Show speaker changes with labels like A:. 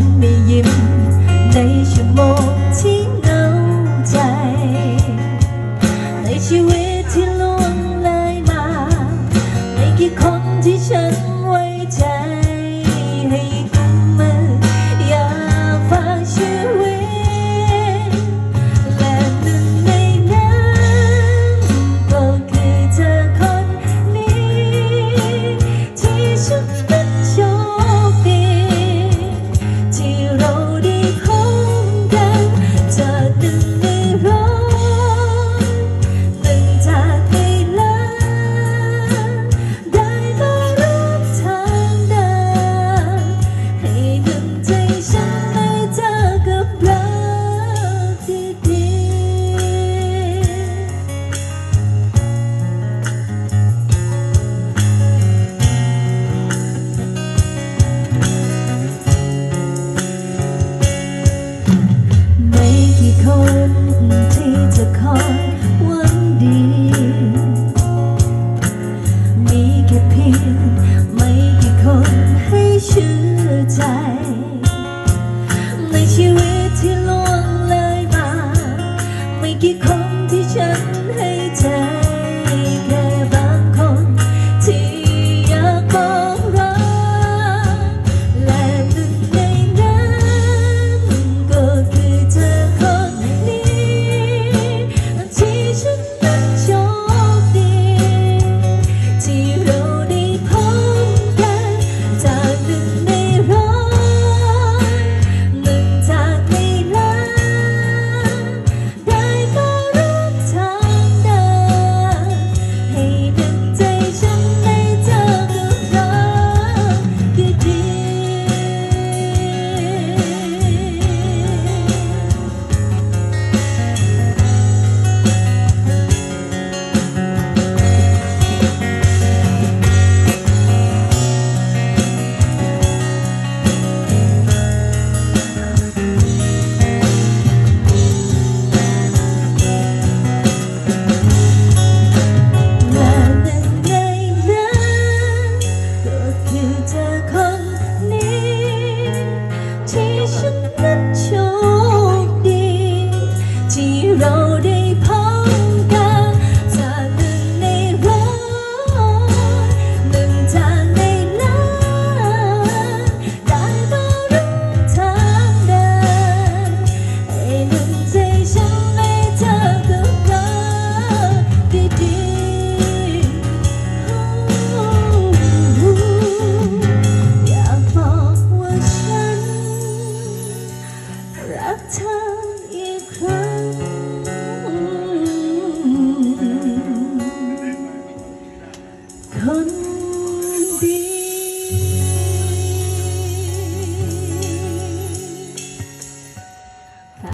A: ำไม่ยิ้ม ในชั่วโมงที่เหงาใจ ในชีวิตที่ล่วงเลยมา ไม่กี่คนที่ฉัน you wait till